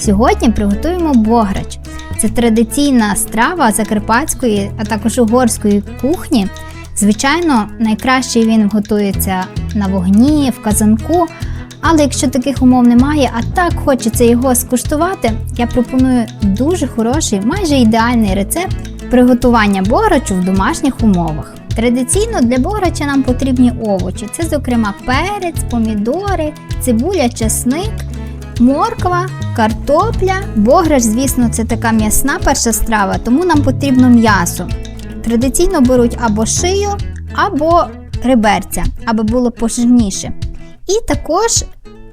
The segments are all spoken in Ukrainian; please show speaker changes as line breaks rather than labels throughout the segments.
Сьогодні приготуємо бограч. Це традиційна страва закарпатської, а також угорської кухні. Звичайно, найкраще він готується на вогні, в казанку. Але якщо таких умов немає, а так хочеться його скуштувати, я пропоную дуже хороший, майже ідеальний рецепт приготування бограчу в домашніх умовах. Традиційно для бограча нам потрібні овочі. Це, зокрема, перець, помідори, цибуля, чесник, морква, картопля. Бограч, звісно, це така м'ясна перша страва, тому нам потрібно м'ясо. Традиційно беруть або шию, або реберця, аби було пожирніше. І також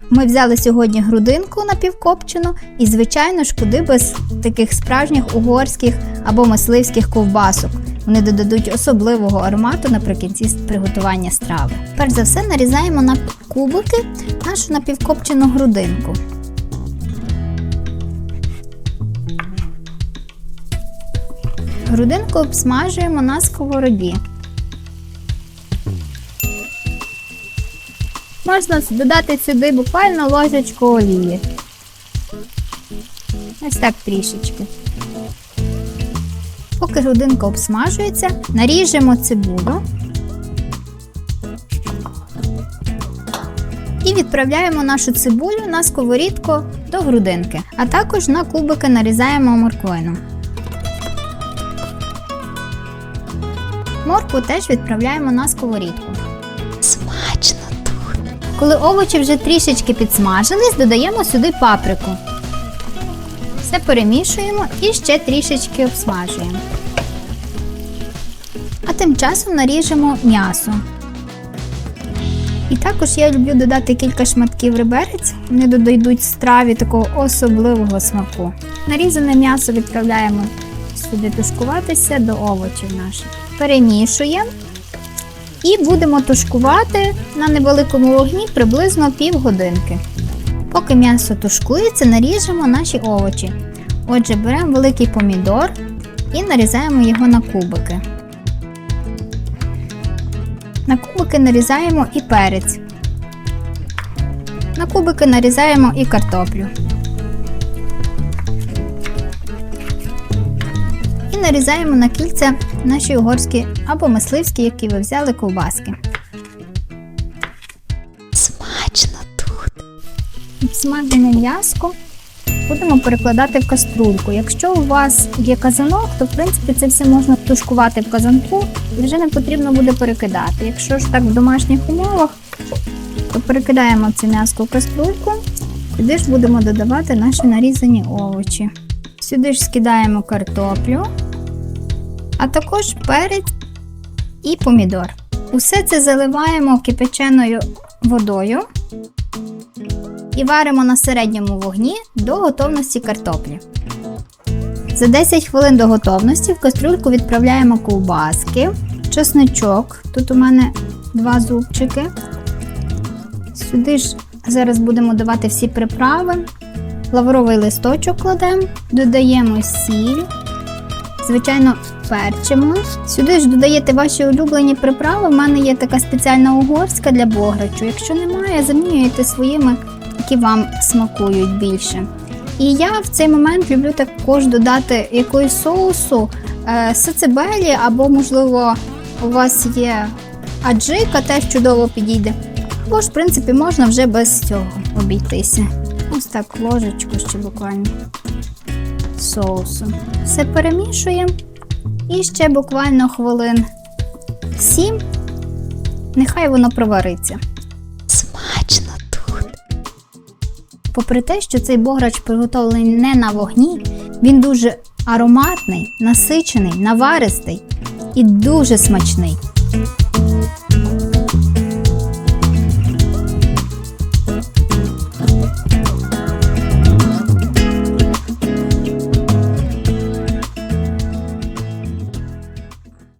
ми взяли сьогодні грудинку напівкопчену, і, звичайно ж, куди без таких справжніх угорських або мисливських ковбасок. Вони додадуть особливого аромату наприкінці приготування страви. Перш за все нарізаємо на кубики нашу напівкопчену грудинку. Грудинку обсмажуємо на сковороді. Можна додати сюди буквально ложечку олії. Ось так трішечки. Поки грудинка обсмажується, наріжемо цибулю і відправляємо нашу цибулю на сковорідку до грудинки, а також на кубики нарізаємо морквину. Моркву теж відправляємо на сковорідку.
Смачно тут.
Коли овочі вже трішечки підсмажились, додаємо сюди паприку. Все перемішуємо і ще трішечки обсмажуємо. А тим часом наріжемо м'ясо. І також я люблю додати кілька шматків реберець, вони додайдуть страві такого особливого смаку. Нарізане м'ясо відправляємо сюди тушкуватися до овочів наших. Перемішуємо і будемо тушкувати на невеликому вогні приблизно півгодинки. Поки м'ясо тушкується, наріжемо наші овочі. Отже, беремо великий помідор і нарізаємо його на кубики. На кубики нарізаємо і перець. На кубики нарізаємо і картоплю. І нарізаємо на кільця наші угорські або мисливські, які ви взяли ковбаски.
Смачно тут.
Смажене м'яско будемо перекладати в каструльку. Якщо у вас є казанок, то в принципі це все можна тушкувати в казанку і вже не потрібно буде перекидати. Якщо ж так в домашніх умовах, то перекидаємо це м'яско в каструльку, сюди ж будемо додавати наші нарізані овочі. Сюди ж скидаємо картоплю, а також перець і помідор. Усе це заливаємо кипяченою водою і варимо на середньому вогні до готовності картоплі. За 10 хвилин до готовності в кастрюльку відправляємо ковбаски, чесничок. Тут у мене два зубчики. Сюди ж зараз будемо давати всі приправи. Лавровий листочок кладемо, додаємо сіль. Звичайно, перчимо. Сюди ж додаєте ваші улюблені приправи. У мене є така спеціальна угорська для бограчу. Якщо немає, замінюєте своїми, які вам смакують більше. І я в цей момент люблю також додати якоїсь соусу, е, сацебелі, або, можливо, у вас є аджика, теж чудово підійде. Або ж, в принципі, можна вже без цього обійтися. Ось так ложечку ще буквально соусу. Все перемішуємо. І ще буквально хвилин 7. Нехай воно провариться.
Смачно тут.
Попри те, що цей бограч приготовлений не на вогні, він дуже ароматний, насичений, наваристий і дуже смачний.